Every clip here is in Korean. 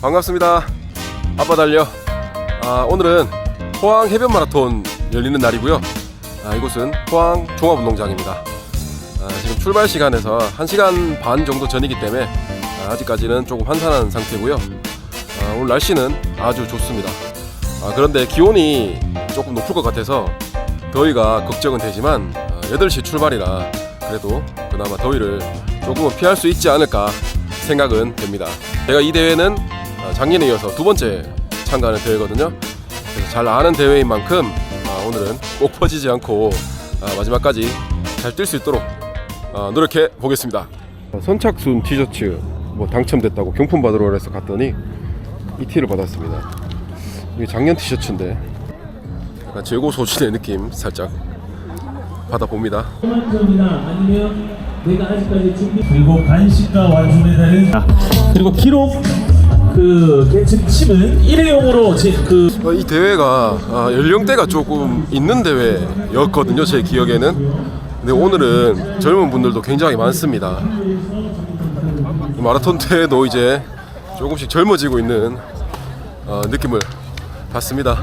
반갑습니다. 아빠 달려. 아, 오늘은 포항 해변 마라톤 열리는 날이고요. 아, 이곳은 포항 종합운동장입니다. 아, 지금 출발 시간에서 1시간 반 정도 전이기 때문에 아, 아직까지는 조금 한산한 상태고요. 아, 오늘 날씨는 아주 좋습니다. 아, 그런데 기온이 조금 높을 것 같아서 더위가 걱정은 되지만 아, 8시 출발이라 그래도 그나마 더위를 조금은 피할 수 있지 않을까 생각은 됩니다. 제가 이 대회는 아, 작년에 이어서 두 번째 참가하는 대회거든요. 그래서 잘 아는 대회인 만큼 아, 오늘은 꼭 퍼지지 않고 아, 마지막까지 잘 뛸 수 있도록 아, 노력해 보겠습니다. 선착순 티셔츠 뭐 당첨됐다고 경품 받으러 그래서 갔더니 이 티를 받았습니다. 이게 작년 티셔츠인데 약간 재고 소진의 느낌 살짝 받아봅니다. 그리고 간식과 완주메달은 그리고 기록 그 개측 팀은 일회용으로 제그 어, 이 대회가 아, 연령대가 조금 있는 대회였거든요 제 기억에는. 근데 오늘은 젊은 분들도 굉장히 많습니다. 마라톤 대회도 이제 조금씩 젊어지고 있는 어, 느낌을 받습니다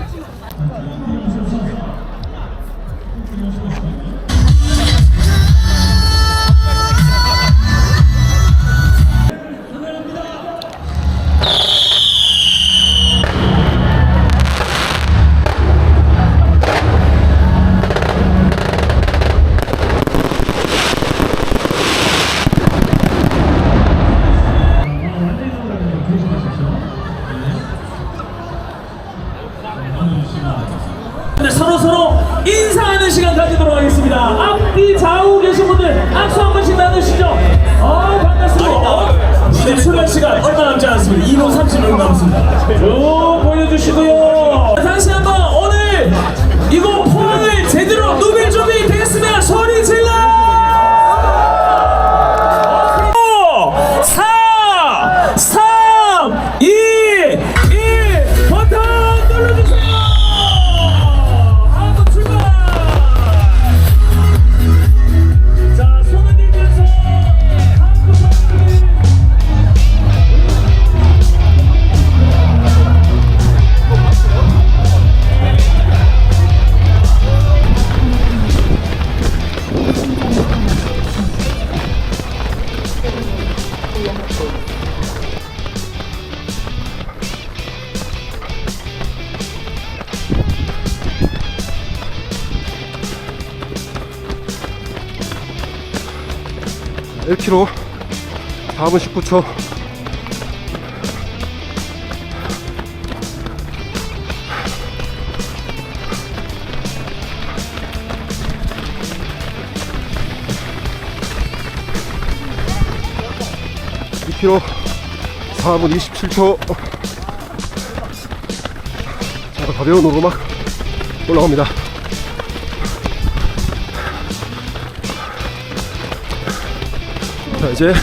이제 출발 시간 얼마 남지 않았습니다. 2분 30분 남았습니다. 쭉 보여주시고요. 다시 한번 오늘 이곳 10km 다음은 19초. 2km 4분 27초. 자, 가벼운 오르막 올라옵니다. 자 이제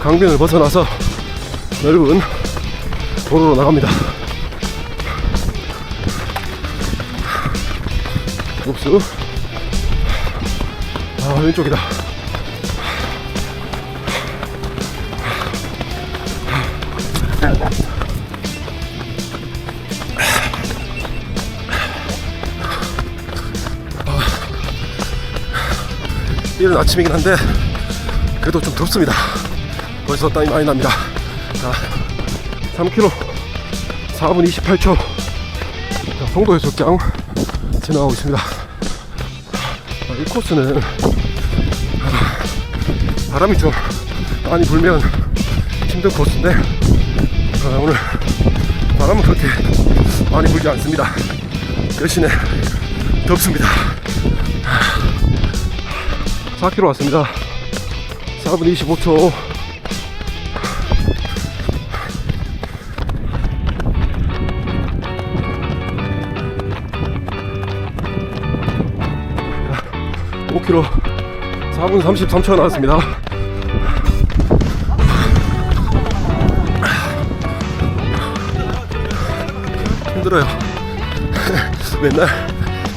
강변을 벗어나서 넓은 도로로 나갑니다. 옵수. 아 왼쪽이다. 이른 아침이긴 한데 그래도 좀 덥습니다. 벌써 땀이 많이 납니다. 자, 3km 4분 28초. 자, 송도 해수욕장 지나가고 있습니다. 아, 이 코스는 아, 바람이 좀 많이 불면 힘든 코스인데 아, 오늘 바람은 그렇게 많이 불지 않습니다. 대신에 덥습니다. 4km 왔습니다. 4분 25초5 k m 4분 33초 나왔습니다. 힘들어요. 맨날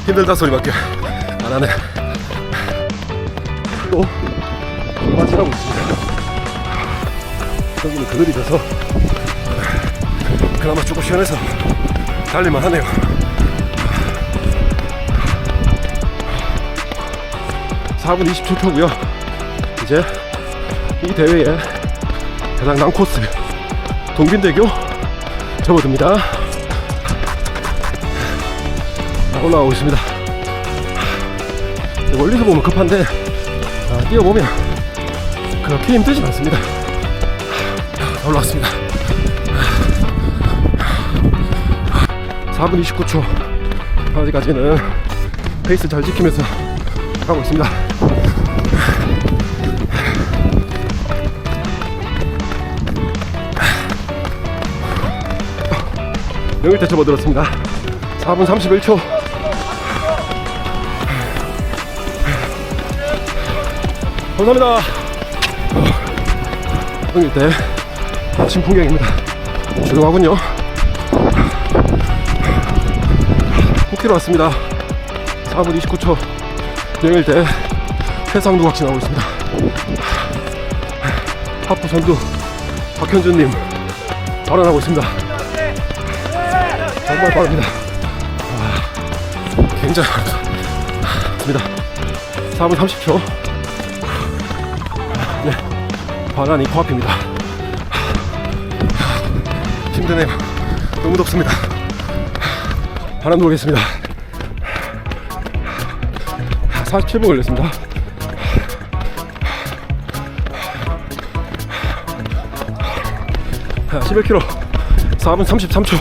힘들다 소리밖에 안 하네. 또 마찰하고 있습니다. 여기는 그늘이 져서 그나마 조금 시원해서 달릴만 하네요. (4분 27초고요) 이제 이 대회의 가장 난 코스 동빈대교 접어듭니다 아, 올라가고 있습니다 멀리서 보면 급한데 아, 뛰어보면 그렇게 힘들진 않습니다 아, 올라왔습니다 4분 29초 아직까지는 페이스 잘 지키면서 가고 있습니다 때 접어들었습니다 4분 31초 감사합니다 여기 때 아침 풍경입니다 조용하군요 9km 왔습니다 4분 29초 여일 때 해상도각 지나고 있습니다 하프 선두 박현준님 발언하고 있습니다 정말 빠릅니다. 와, 굉장히 빠릅니다. 4분 30초. 네, 바나니 코앞입니다. 힘드네요. 너무 덥습니다. 바람 돌겠습니다. 47분 걸렸습니다. 아, 11km 4분 33초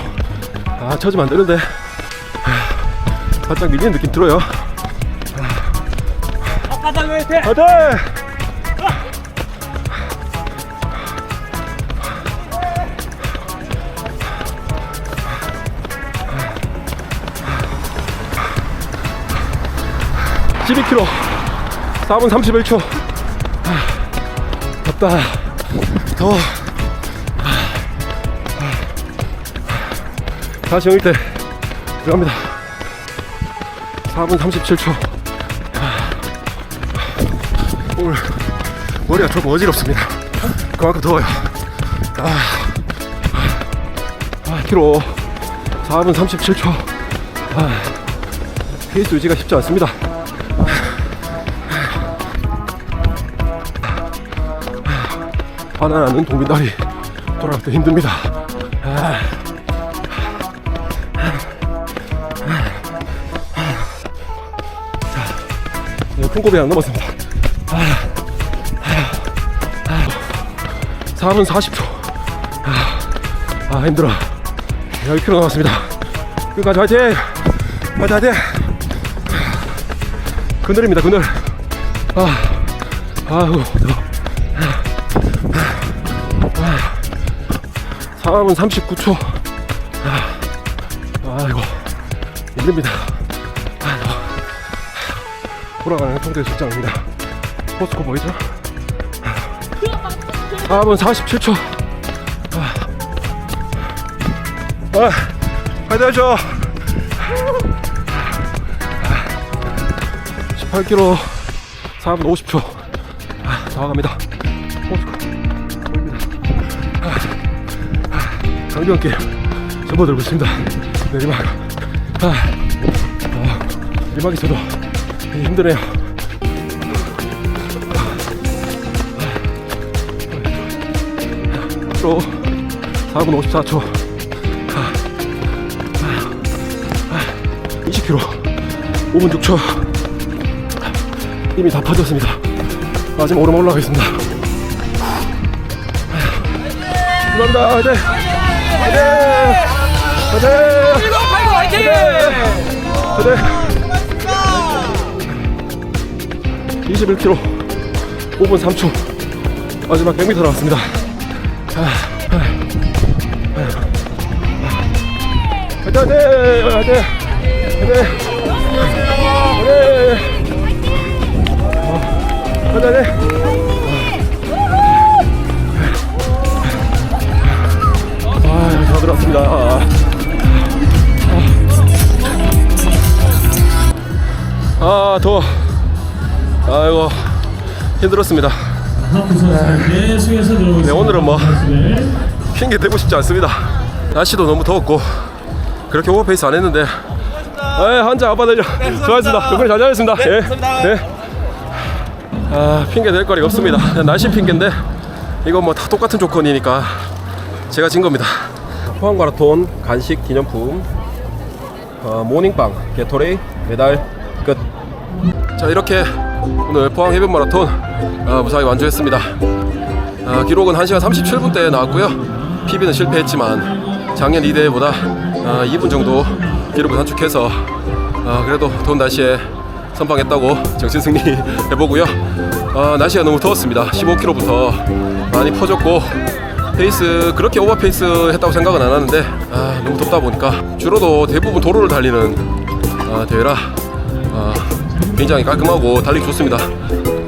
아 쳐지면 안 되는데 아, 살짝 밀리는 느낌 들어요 앞바닥 (12km) 4분 31초. 아, 덥다. 더워. 다시 영일 때 들어갑니다. 4분 37초. 오늘 머리가 조금 어지럽습니다. 그만큼 더워요. 아, 아. 키로. 4분 37초. 아, 페이스 유지가 쉽지 않습니다 바나나는 동빈다리 돌아갈 때 힘듭니다 고비 안 넘었습니다. 아, 아, 아, 4분 40초. 아, 아, 힘들어. 10km 남았습니다. 끝까지 화이팅! 화이팅, 화이팅! 그늘입니다, 그늘. 아, 아우, 더워. 아, 4분 39초. 아, 아이고, 힘듭니다. 아. 돌아가는 통제 직장입니다. 포스코 보이죠? 4분 47초. 아, 아 화이팅 하죠. 18km 4분 50초. 아, 다 와갑니다. 아, 강병길 접어들고 있습니다. 내리막. 아, 아, 내리막이 저도 되게 힘드네요. 또 4분 54초. 20km. 5분 6초. 이미 다 빠졌습니다. 마지막 오르막 올라가겠습니다. 감사합니다. 화이팅! 화이팅! 화이팅! 화이팅! 21km 5분 3초 마지막 100m 남았습니다 아, 아, 아, 아. 화이팅 화이팅 화이팅 화이팅 화이팅 왔습니다 아 더워 아이고 힘들었습니다. 네, 오늘은 뭐. 핑계 대고 싶지 않습니다. 날씨도 너무 더웠고 그렇게 오버페이스 안 했는데 에 한잔 아빠 달려 수고하셨습니다 덕분에 잘 다녔습니다 예. 예. 아 핑계 댈 거리가 없습니다 날씨 핑계인데 이건 뭐 다 똑같은 조건이니까 제가 진 겁니다 포항 마라톤 간식 기념품 어, 모닝빵 게토레이 메달 끝 자 이렇게 오늘 포항 해변 마라톤 아, 무사히 완주했습니다. 아, 기록은 1시간 37분대에 나왔고요. PB는 실패했지만 작년 2대회보다 아, 2분 정도 기록을 단축해서 아, 그래도 더운 날씨에 선방했다고 정신 승리 해보고요. 아, 날씨가 너무 더웠습니다. 15km부터 많이 퍼졌고 페이스 그렇게 오버 페이스 했다고 생각은 안 하는데 아, 너무 덥다 보니까 주로도 대부분 도로를 달리는 아, 대회라 아, 굉장히 깔끔하고 달리기 좋습니다.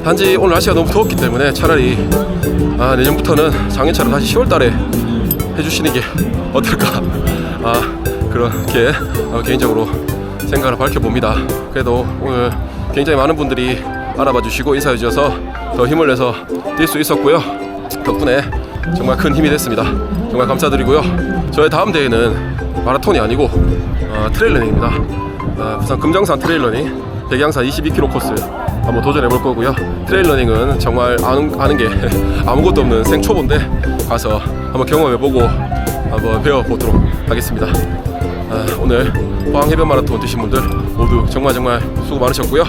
단지 오늘 날씨가 너무 더웠기 때문에 차라리 아, 내년부터는 장애차를 다시 10월달에 해주시는 게 어떨까 아, 그렇게 어, 개인적으로 생각을 밝혀봅니다. 그래도 오늘 굉장히 많은 분들이 알아봐 주시고 인사해 주셔서 더 힘을 내서 뛸 수 있었고요. 덕분에 정말 큰 힘이 됐습니다. 정말 감사드리고요. 저의 다음 대회는 마라톤이 아니고 어, 트레일러닝입니다. 아, 부산 금정산 트레일러닝 백양산 22km 코스 한번 도전해 볼 거고요. 트레일러닝은 정말 아는, 아는 게 아무것도 없는 생초보인데 가서 한번 경험해 보고 한번 배워 보도록 하겠습니다. 아, 오늘 포항 해변 마라톤 뛰신 분들 모두 정말 정말 수고 많으셨고요.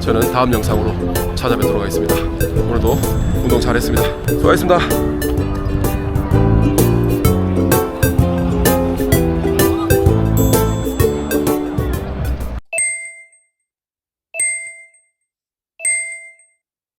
저는 다음 영상으로 찾아뵙도록 하겠습니다. 오늘도 운동 잘했습니다. 수고하셨습니다.